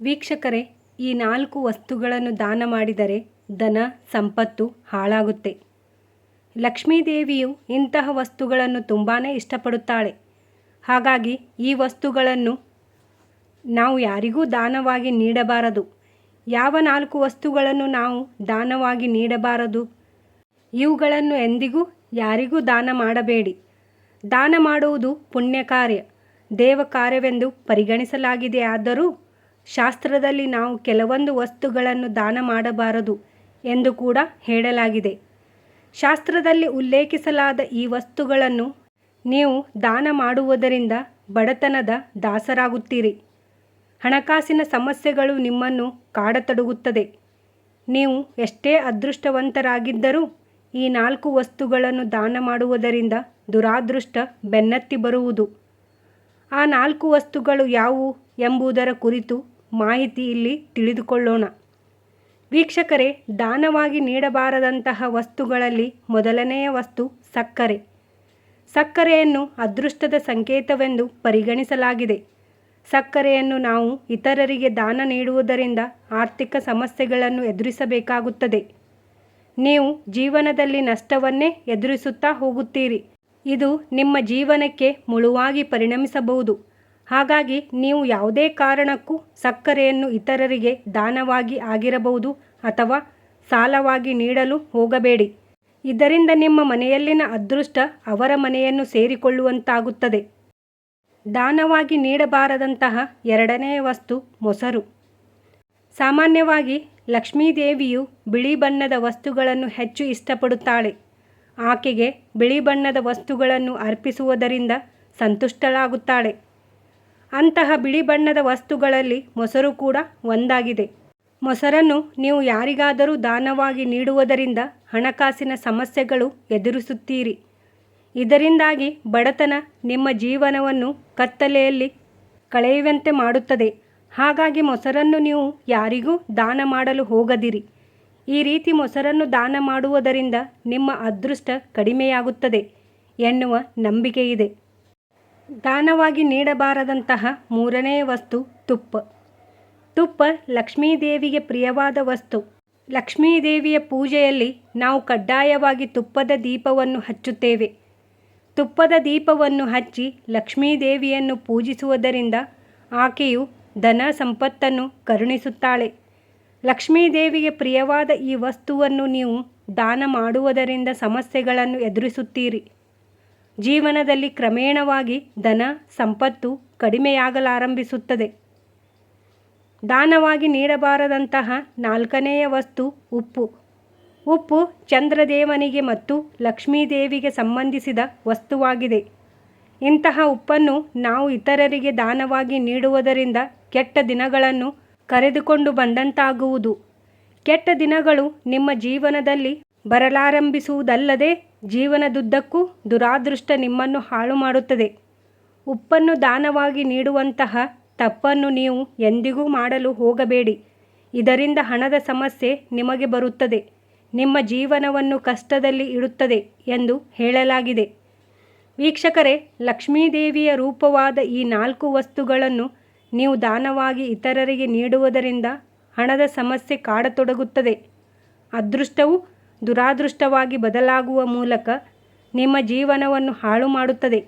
ವೀಕ್ಷಕರೇ, ಈ ನಾಲ್ಕು ವಸ್ತುಗಳನ್ನು ದಾನ ಮಾಡಿದರೆ ಧನ, ಸಂಪತ್ತು ಹಾಳಾಗುತ್ತೆ. ಲಕ್ಷ್ಮೀದೇವಿಯು ಇಂತಹ ವಸ್ತುಗಳನ್ನು ತುಂಬಾ ಇಷ್ಟಪಡುತ್ತಾಳೆ. ಹಾಗಾಗಿ ಈ ವಸ್ತುಗಳನ್ನು ನಾವು ಯಾರಿಗೂ ದಾನವಾಗಿ ನೀಡಬಾರದು. ಯಾವ ನಾಲ್ಕು ವಸ್ತುಗಳನ್ನು ನಾವು ದಾನವಾಗಿ ನೀಡಬಾರದು? ಇವುಗಳನ್ನು ಎಂದಿಗೂ ಯಾರಿಗೂ ದಾನ ಮಾಡಬೇಡಿ. ದಾನ ಮಾಡುವುದು ಪುಣ್ಯ ಕಾರ್ಯ ದೇವ ಕಾರ್ಯವೆಂದು ಪರಿಗಣಿಸಲಾಗಿದೆ ಆದರೂ ಶಾಸ್ತ್ರದಲ್ಲಿ ನಾವು ಕೆಲವೊಂದು ವಸ್ತುಗಳನ್ನು ದಾನ ಮಾಡಬಾರದು ಎಂದು ಕೂಡ ಹೇಳಲಾಗಿದೆ. ಶಾಸ್ತ್ರದಲ್ಲಿ ಉಲ್ಲೇಖಿಸಲಾದ ಈ ವಸ್ತುಗಳನ್ನು ನೀವು ದಾನ ಮಾಡುವುದರಿಂದ ಬಡತನದ ದಾಸರಾಗುತ್ತೀರಿ. ಹಣಕಾಸಿನ ಸಮಸ್ಯೆಗಳು ನಿಮ್ಮನ್ನು ಕಾಡತೊಡಗುತ್ತದೆ. ನೀವು ಎಷ್ಟೇ ಅದೃಷ್ಟವಂತರಾಗಿದ್ದರೂ ಈ ನಾಲ್ಕು ವಸ್ತುಗಳನ್ನು ದಾನ ಮಾಡುವುದರಿಂದ ದುರಾದೃಷ್ಟ ಬೆನ್ನತ್ತಿ ಬರುವುದು. ಆ ನಾಲ್ಕು ವಸ್ತುಗಳು ಯಾವುವು ಎಂಬುದರ ಕುರಿತು ಮಾಹಿತಿ ಇಲ್ಲಿ ತಿಳಿದುಕೊಳ್ಳೋಣ. ವೀಕ್ಷಕರೇ, ದಾನವಾಗಿ ನೀಡಬಾರದಂತಹ ವಸ್ತುಗಳಲ್ಲಿ ಮೊದಲನೆಯ ವಸ್ತು ಸಕ್ಕರೆ. ಸಕ್ಕರೆಯನ್ನು ಅದೃಷ್ಟದ ಸಂಕೇತವೆಂದು ಪರಿಗಣಿಸಲಾಗಿದೆ. ಸಕ್ಕರೆಯನ್ನು ನಾವು ಇತರರಿಗೆ ದಾನ ನೀಡುವುದರಿಂದ ಆರ್ಥಿಕ ಸಮಸ್ಯೆಗಳನ್ನು ಎದುರಿಸಬೇಕಾಗುತ್ತದೆ. ನೀವು ಜೀವನದಲ್ಲಿ ನಷ್ಟವನ್ನೇ ಎದುರಿಸುತ್ತಾ ಹೋಗುತ್ತೀರಿ. ಇದು ನಿಮ್ಮ ಜೀವನಕ್ಕೆ ಮುಳುವಾಗಿ ಪರಿಣಮಿಸಬಹುದು. ಹಾಗಾಗಿ ನೀವು ಯಾವುದೇ ಕಾರಣಕ್ಕೂ ಸಕ್ಕರೆಯನ್ನು ಇತರರಿಗೆ ದಾನವಾಗಿ ಆಗಿರಬಹುದು ಅಥವಾ ಸಾಲವಾಗಿ ನೀಡಲು ಹೋಗಬೇಡಿ. ಇದರಿಂದ ನಿಮ್ಮ ಮನೆಯಲ್ಲಿನ ಅದೃಷ್ಟ ಅವರ ಮನೆಯನ್ನು ಸೇರಿಕೊಳ್ಳುವಂತಾಗುತ್ತದೆ. ದಾನವಾಗಿ ನೀಡಬಾರದಂತಹ ಎರಡನೆಯ ವಸ್ತು ಮೊಸರು. ಸಾಮಾನ್ಯವಾಗಿ ಲಕ್ಷ್ಮೀದೇವಿಯು ಬಿಳಿ ಬಣ್ಣದ ವಸ್ತುಗಳನ್ನು ಹೆಚ್ಚು ಇಷ್ಟಪಡುತ್ತಾಳೆ. ಆಕೆಗೆ ಬಿಳಿ ಬಣ್ಣದ ವಸ್ತುಗಳನ್ನು ಅರ್ಪಿಸುವುದರಿಂದ ಸಂತುಷ್ಟಳಾಗುತ್ತಾಳೆ. ಅಂತಹ ಬಿಳಿ ಬಣ್ಣದ ವಸ್ತುಗಳಲ್ಲಿ ಮೊಸರು ಕೂಡ ಒಂದಾಗಿದೆ. ಮೊಸರನ್ನು ನೀವು ಯಾರಿಗಾದರೂ ದಾನವಾಗಿ ನೀಡುವುದರಿಂದ ಹಣಕಾಸಿನ ಸಮಸ್ಯೆಗಳು ಎದುರಿಸುತ್ತೀರಿ. ಇದರಿಂದಾಗಿ ಬಡತನ ನಿಮ್ಮ ಜೀವನವನ್ನು ಕತ್ತಲೆಯಲ್ಲಿ ಕಳೆಯುವಂತೆ ಮಾಡುತ್ತದೆ. ಹಾಗಾಗಿ ಮೊಸರನ್ನು ನೀವು ಯಾರಿಗೂ ದಾನ ಮಾಡಲು ಹೋಗದಿರಿ. ಈ ರೀತಿ ಮೊಸರನ್ನು ದಾನ ಮಾಡುವುದರಿಂದ ನಿಮ್ಮ ಅದೃಷ್ಟ ಕಡಿಮೆಯಾಗುತ್ತದೆ ಎನ್ನುವ ನಂಬಿಕೆಯಿದೆ. ದಾನವಾಗಿ ನೀಡಬಾರದಂತಹ ಮೂರನೇ ವಸ್ತು ತುಪ್ಪ. ತುಪ್ಪ ಲಕ್ಷ್ಮೀದೇವಿಗೆ ಪ್ರಿಯವಾದ ವಸ್ತು. ಲಕ್ಷ್ಮೀದೇವಿಯ ಪೂಜೆಯಲ್ಲಿ ನಾವು ಕಡ್ಡಾಯವಾಗಿ ತುಪ್ಪದ ದೀಪವನ್ನು ಹಚ್ಚುತ್ತೇವೆ. ತುಪ್ಪದ ದೀಪವನ್ನು ಹಚ್ಚಿ ಲಕ್ಷ್ಮೀದೇವಿಯನ್ನು ಪೂಜಿಸುವುದರಿಂದ ಆಕೆಯು ಧನ ಸಂಪತ್ತನ್ನು ಕರುಣಿಸುತ್ತಾಳೆ. ಲಕ್ಷ್ಮೀದೇವಿಗೆ ಪ್ರಿಯವಾದ ಈ ವಸ್ತುವನ್ನು ನೀವು ದಾನ ಮಾಡುವುದರಿಂದ ಸಮಸ್ಯೆಗಳನ್ನು ಎದುರಿಸುತ್ತೀರಿ. ಜೀವನದಲ್ಲಿ ಕ್ರಮೇಣವಾಗಿ ಧನ, ಸಂಪತ್ತು ಕಡಿಮೆಯಾಗಲಾರಂಭಿಸುತ್ತದೆ. ದಾನವಾಗಿ ನೀಡಬಾರದಂತಹ ನಾಲ್ಕನೆಯ ವಸ್ತು ಉಪ್ಪು. ಉಪ್ಪು ಚಂದ್ರದೇವನಿಗೆ ಮತ್ತು ಲಕ್ಷ್ಮೀದೇವಿಗೆ ಸಂಬಂಧಿಸಿದ ವಸ್ತುವಾಗಿದೆ. ಇಂತಹ ಉಪ್ಪನ್ನು ನಾವು ಇತರರಿಗೆ ದಾನವಾಗಿ ನೀಡುವುದರಿಂದ ಕೆಟ್ಟ ದಿನಗಳನ್ನು ಕರೆದುಕೊಂಡು ಬಂದಂತಾಗುವುದು. ಕೆಟ್ಟ ದಿನಗಳು ನಿಮ್ಮ ಜೀವನದಲ್ಲಿ ಬರಲಾರಂಭಿಸುವುದಲ್ಲದೆ ಜೀವನದುದ್ದಕ್ಕೂ ದುರಾದೃಷ್ಟ ನಿಮ್ಮನ್ನು ಹಾಳು ಮಾಡುತ್ತದೆ. ಉಪ್ಪನ್ನು ದಾನವಾಗಿ ನೀಡುವಂತಹ ತಪ್ಪನ್ನು ನೀವು ಎಂದಿಗೂ ಮಾಡಲು ಹೋಗಬೇಡಿ. ಇದರಿಂದ ಹಣದ ಸಮಸ್ಯೆ ನಿಮಗೆ ಬರುತ್ತದೆ. ನಿಮ್ಮ ಜೀವನವನ್ನು ಕಷ್ಟದಲ್ಲಿ ಇಡುತ್ತದೆ ಎಂದು ಹೇಳಲಾಗಿದೆ. ವೀಕ್ಷಕರೇ, ಲಕ್ಷ್ಮೀದೇವಿಯ ರೂಪವಾದ ಈ ನಾಲ್ಕು ವಸ್ತುಗಳನ್ನು ನೀವು ದಾನವಾಗಿ ಇತರರಿಗೆ ನೀಡುವುದರಿಂದ ಹಣದ ಸಮಸ್ಯೆ ಕಾಡತೊಡಗುತ್ತದೆ. ಅದೃಷ್ಟವು ದುರಾದೃಷ್ಟವಾಗಿ ಬದಲಾಗುವ ಮೂಲಕ ನಿಮ್ಮ ಜೀವನವನ್ನು ಹಾಳು ಮಾಡುತ್ತದೆ.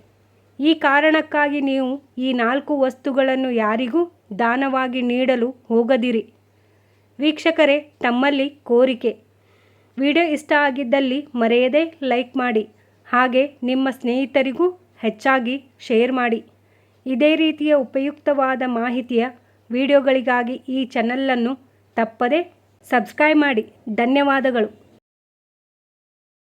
ಈ ಕಾರಣಕ್ಕಾಗಿ ನೀವು ಈ ನಾಲ್ಕು ವಸ್ತುಗಳನ್ನು ಯಾರಿಗೂ ದಾನವಾಗಿ ನೀಡಲು ಹೋಗದಿರಿ. ವೀಕ್ಷಕರೇ, ತಮ್ಮಲ್ಲಿ ಕೋರಿಕೆ. ವಿಡಿಯೋ ಇಷ್ಟ ಆಗಿದ್ದಲ್ಲಿ ಮರೆಯದೆ ಲೈಕ್ ಮಾಡಿ. ಹಾಗೆ ನಿಮ್ಮ ಸ್ನೇಹಿತರಿಗೂ ಹೆಚ್ಚಾಗಿ ಶೇರ್ ಮಾಡಿ. ಇದೇ ರೀತಿಯ ಉಪಯುಕ್ತವಾದ ಮಾಹಿತಿಯ ವಿಡಿಯೋಗಳಿಗಾಗಿ ಈ ಚಾನಲನ್ನು ತಪ್ಪದೆ ಸಬ್ಸ್ಕ್ರೈಬ್ ಮಾಡಿ. ಧನ್ಯವಾದಗಳು.